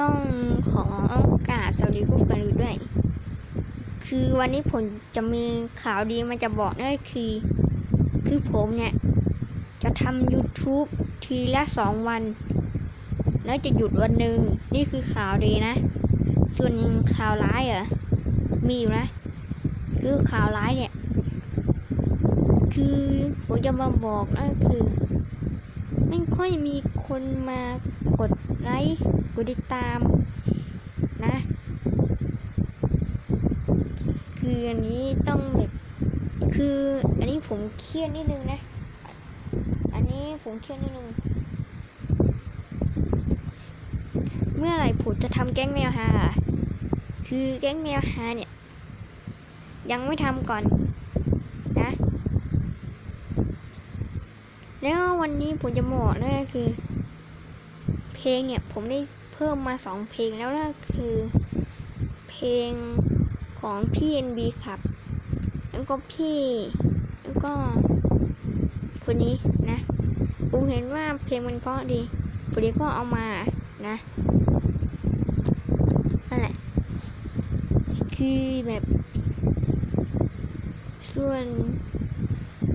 ต้องขอกราบสวัสดีผู้กันด้วย คือวันนี้ผมจะมีข่าวดีมาจะบอกนั่นคือ คือผมเนี่ย จะทำ YouTube ทีละสองวัน แล้วจะหยุดวันหนึ่งนี่คือข่าวดีนะ ส่วนข่าวร้ายเหรอ มีอยู่นะ คือข่าวร้ายเนี่ย คือผมจะมาบอกนั่นคือไม่ค่อยมีคนมากด ไลค์กดติดตามนะ คืออันนี้ต้องแบบคืออันนี้ผมเครียดนิดนึงนะ อันนี้ผมเครียดนิดนึง เมื่อไหร่ผมจะทำแก๊งแมวฮาคือแก๊งแมวฮาเนี่ย ยังไม่ทำก่อนนะ แล้ววันนี้ผมจะบอกนั่นก็คือ ลงเนี่ยผมได้เพิ่มมาสองเพลงแล้วนั่นคือ เพลงของพี่ NB ครับ แล้วก็พี่ แล้วก็ คนนี้นะผมเห็นว่าเพลงมันเพราะดีผมเลยก็เอามานะนั่นแหละคือแบบส่วน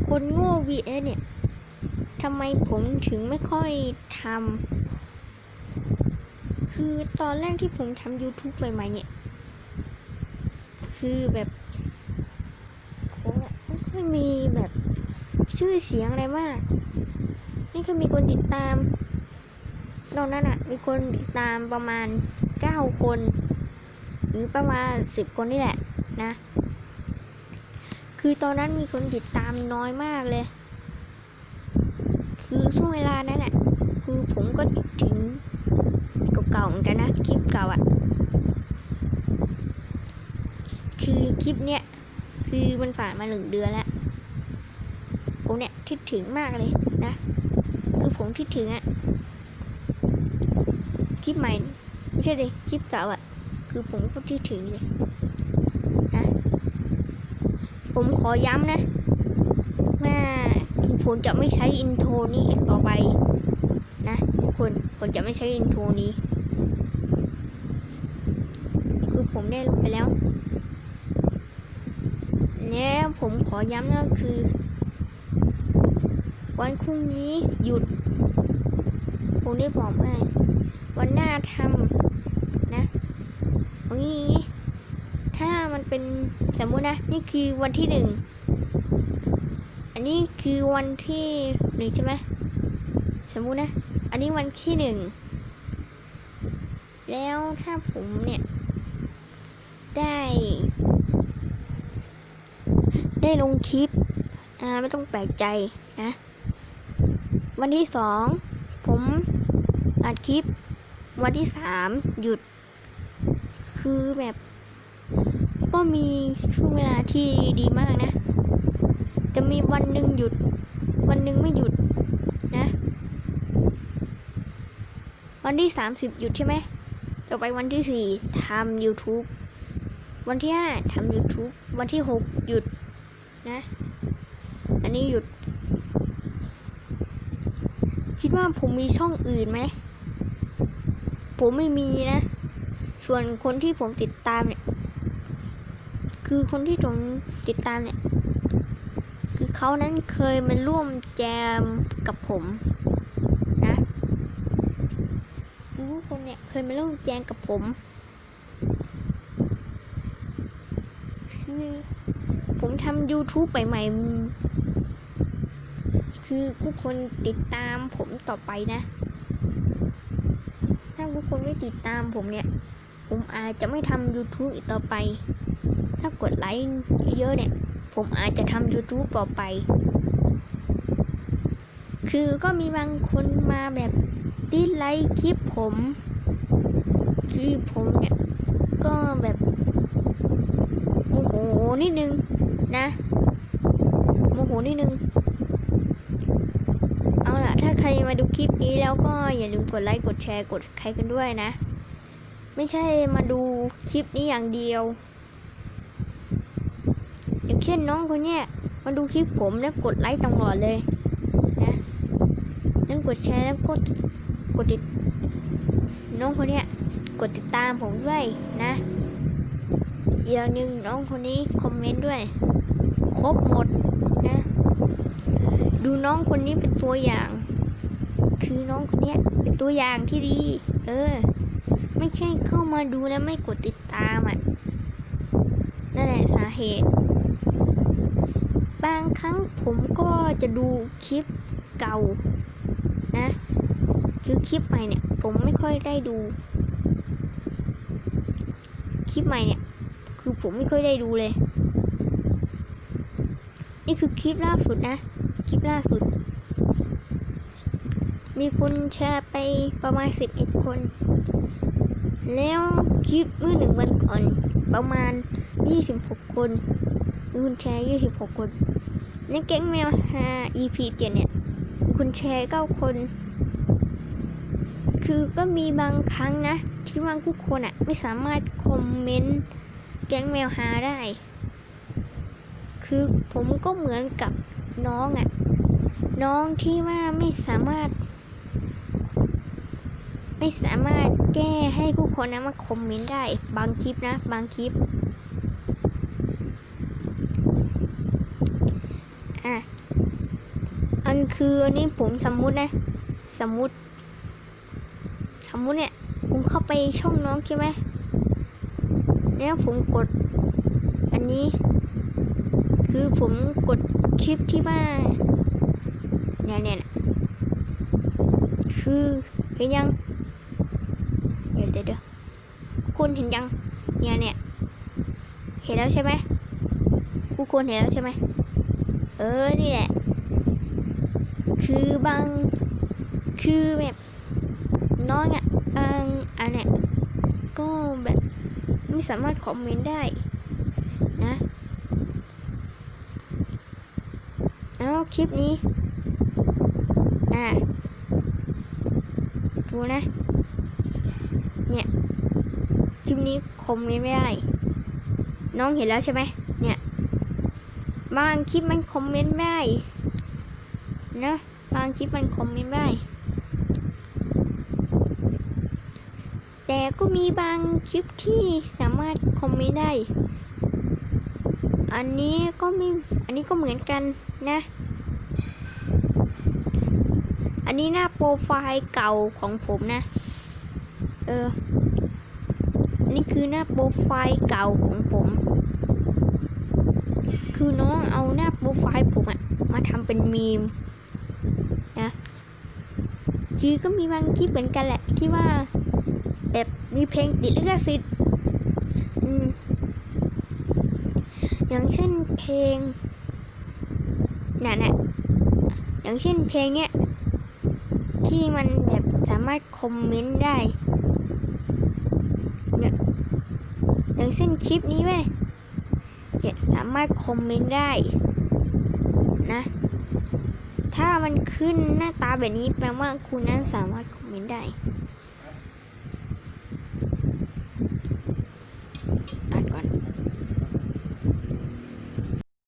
คนโง่ VS เนี่ยทำไมผมถึงไม่ค่อยทำ คือตอนแรกที่ผมทำ YouTube ใหม่ๆเนี่ย คือแบบผมไม่ค่อยมีแบบชื่อเสียงอะไรมาก นี่ก็มีคนติดตามนอกนั้นอะมีคนติดตามประมาณ9คน หรือประมาณ10คนนี่แหละนะ คือตอนนั้นมีคนติดตามน้อยมากเลย คือช่วงเวลานั้นแหละคือผมก็ถึง เก่าๆเหมือนกันนะคลิปเก่าอะ่ะ คือคลิปเนี้ยคือมันผ่านมาหนึ่งเดือนแล้วผมเนี่ยคิดถึงมากเลยนะ คือผมคิดถึงอะ่ะคลิปใหม่ไม่ใช่เลยคลิปเก่าอะ่ะคือผมก็คิดถึงเลยนะผมขอย้ำนะว่าคือผมจะไม่ใช้อินโทรนี้อีกต่อไป กคน ผมจะไม่ใช้อินโทรนี้ คือผมได้ลงไปแล้วแล้วผมขอย้ำนะคือ วันพรุ่งนี้หยุด ผมได้บอกว่วันหน้าทำนะเอางี้อย่างงี้ถ้ามันเป็นสมมุตินะ นี่คือวันที่หนึ่งอันนี้คือวันที่หนึ่งใช่ไหมสมมุตินะ อันนี้วันที่หนึ่ง แล้วถ้าผมเนี่ย ได้ ได้ลงคลิปอ่าไม่ต้องแปลกใจนะ วันที่สอง ผมอัดคลิป วันที่สามหยุด คือแบบก็มีช่วงเวลาที่ดีมากนะ จะมีวันหนึ่งหยุด วันหนึ่งไม่หยุดนะ วันที่สามสิบหยุดใช่ไหม ต่อไปวันที่สี่ทำ YouTube วันที่ห้าทำ YouTube วันที่หกหยุดนะ อันนี้หยุด คิดว่าผมมีช่องอื่นไหม ผมไม่มีนะ ส่วนคนที่ผมติดตามเนี่ย คือคนที่ผมติดตามเนี่ย คือเขานั้นเคยมาร่วมแจมกับผมนะ คนเนี่ยเคยมาร่วมแจมกับผมผมทำ YouTube ใหม่ๆ คือผู้คนติดตามผมต่อไปนะ ถ้าผู้คนไม่ติดตามผมเนี่ย ผมอาจจะไม่ทำ YouTube อีกต่อไป ถ้ากดไลค์เยอะๆเนี่ย ผมอาจจะทำ YouTube ต่อไป คือก็มีบางคนมาแบบ ดิสไลค์คลิปผม คือผมเนี่ย ก็แบบ โมโหนิดนึงนะ โมโหนิดนึง เอาล่ะ ถ้าใครมาดูคลิปนี้แล้วก็อย่าลืมกดไลค์ กดแชร์ กดใครกันด้วยนะ ไม่ใช่มาดูคลิปนี้อย่างเดียว อย่างเช่นน้องคนเนี้ยมาดูคลิปผมแล้วกดไลค์ตลอดเลยนะ แล้วกดแชร์แล้วกด ดติดน้องคนเนี้ยกดติดตามผมด้วยนะอีกอย่างหนึ่งน้องคนนี้คอมเมนต์ด้วย ครบหมดนะ ดูน้องคนนี้เป็นตัวอย่าง คือน้องคนเนี้ยเป็นตัวอย่างที่ดี เออ ไม่ใช่เข้ามาดูแล้วไม่กดติดตามอะนั่นแหละสาเหตุ บางครั้งผมก็จะดูคลิปเก่า คือคลิปใหม่เนี่ย ผมไม่ค่อยได้ดู คลิปใหม่เนี่ย คือผมไม่ค่อยได้ดูเลย นี่คือคลิปล่าสุดนะ คลิปล่าสุด มีคนแชร์ไปประมาณ11คน แล้วคลิปเมื่อหนึ่งวันก่อนประมาณ26คนมีคนแชร์26คนในแก๊งแมวฮา EP 7เนี่ยคนแชร์9คน คือก็มีบางครั้งนะ ที่ว่าทุกคนอะไม่สามารถคอมเมนต์แก๊งแมวฮาได้ คือผมก็เหมือนกับน้องอะน้องที่ว่าไม่สามารถ ไม่สามารถแก้ให้ทุกคนนะมาคอมเมนต์ได้ บางคลิปนะ บางคลิปอะอันคืออันนี้ผมสมมุตินะ สมมุติ สมมุติเนี่ย ผมเข้าไปช่องน้องใช่ไหมแล้วผมกด อันนี้ คือผมกดคลิปที่ว่าเนี่ยเนี่ยคือเห็นยังเดี๋ยวเดี๋ยวเดี๋ยวคุณเห็นยังเนี่ยเนี่ยเห็นแล้วใช่ไหมผู้คนเห็นแล้วใช่ไหมเออนี่แหละคือบางคือแบบ น้องอะอังอันเนี้ยก็แบบไม่สามารถคอมเมนต์ได้นะเอาคลิปนี้ อ่าดูนะ เนี่ย คลิปนี้คอมเมนต์ไม่ได้ น้องเห็นแล้วใช่ไหมเนี่ย บางคลิปมันคอมเมนต์ไม่ได้นะบางคลิปมันคอมเมนต์ไม่ได้ แต่ก็มีบางคลิปที่สามารถคอมเมนต์ได้ อันนี้ก็มีอันนี้ก็เหมือนกันนะ อันนี้หน้าโปรไฟล์เก่าของผมนะ เออ อันนี้คือหน้าโปรไฟล์เก่าของผม คือน้องเอาหน้าโปรไฟล์ผมอะมาทำเป็นมีมนะคือก็มีบางคลิปเหมือนกันแหละที่ว่า แบบมีเพลงติดลิขสิทธิ์อย่างเช่นเพลงน่ะน่ะอย่างเช่นเพลงเนี้ยที่มันแบบสามารถคอมเมนต์ได้เนี่ยอย่างเช่นคลิปนี้เว้ยเนี่ยสามารถคอมเมนต์ได้นะถ้ามันขึ้นหน้าตาแบบนี้แปลว่าคุณนั้นสามารถคอมเมนต์ได้